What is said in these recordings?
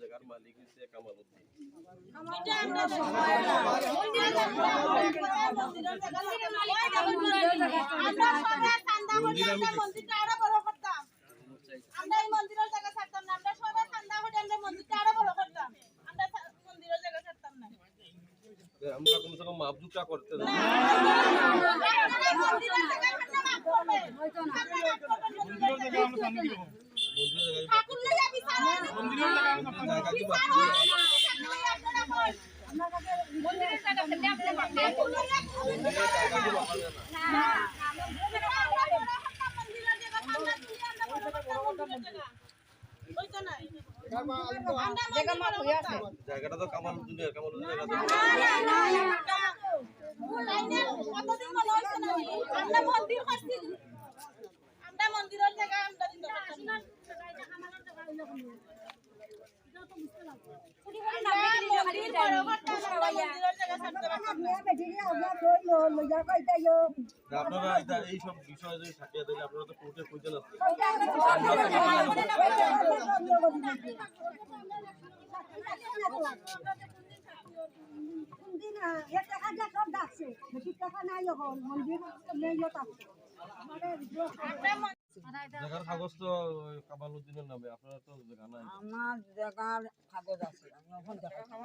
জায়গার মালিক হচ্ছে কামাল উদ্দিন মন্দিরটা আরও বড় করতাম। আমরা এই মন্দিরের জায়গা থাকতাম না। আমরা মন্দিরের জায়গা থাকতাম না। কমসে কম মাপজুকটা করতে হয় না। হয় জায়গাটা তো কামাল কামাল আপনারা এই সব বিষয়ে যদি থাকিয়ে দিলে আপনারা তো কোর্টে কইতে না জায়গার কাগজ তো ওই কামাল উদ্দিনের নামে আপনারা তো জায়গা নাই আমার জায়গার কাগজ আছে আমি ওখান দেখাবো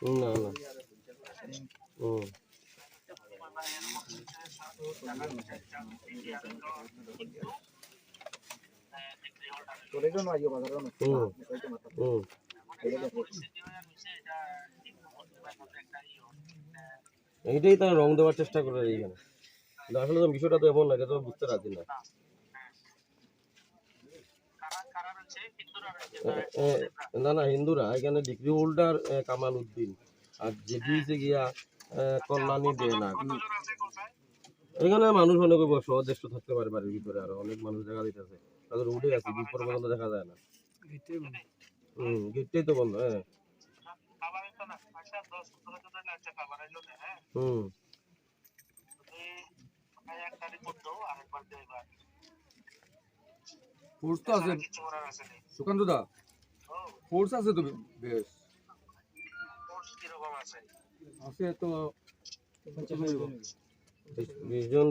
হুম না না। হুম এইটাই তারা রং দেওয়ার চেষ্টা করে এইখানে। আসলে তো বিষয়টা তো এমন না এটা তো বুঝতে রাজি না না না হিন্দুরা এখানে ডিগ্রি হোল্ডার কামাল উদ্দিন আর যে দিয়েছে গিয়া কল্যাণী দে না এখানে মানুষ অনেক সহদেষ্ট থাকতে পারে বাড়ির ভিতরে আরও অনেক মানুষ দেখা দিতেছে তাদের উঠে গেছে বিপর পর্যন্ত দেখা যায় না হুম গেটটাই তো বন্ধ হ্যাঁ হুম ফোর্স তো আছে। সুকান্ত দা ফোর্স আছে তো বেশ তো বিশ জন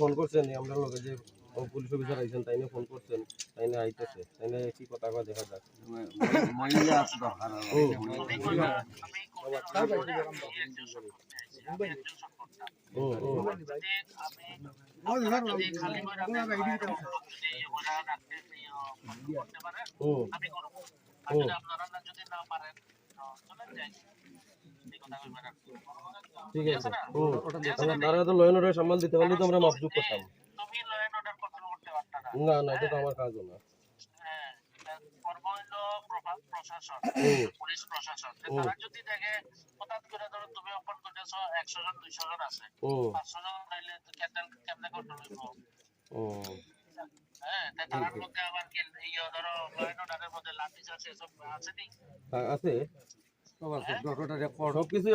ফোন করছেন আমরা লগে যে ও পুলিশ অফিসার আইছেন তাই ফোন করছেন তাই না আইতেছে তাই না কি কথা কয় দেখা যাক। ঠিক আছে হুম আমরা তারা তো লয়ন অর্ডার সামাল দিতে পারলে তো আমরা মাপজুক করতাম। না না এটা তো আমার কাজও না। হুম। পুলিশ প্রশাসন। তারা যদি দেখে হঠাৎ করে ধরো তুমি করতেছো একশো জন দুইশো জন আছে। পাঁচশো জন নাইলে তো কেমনে কেমনে কন্ট্রোল হইব? হ্যাঁ তার মধ্যে আবার কি ইয়ে ধরো মধ্যে লাঠি আছে সব আছে নি? আছে। সব কিছুই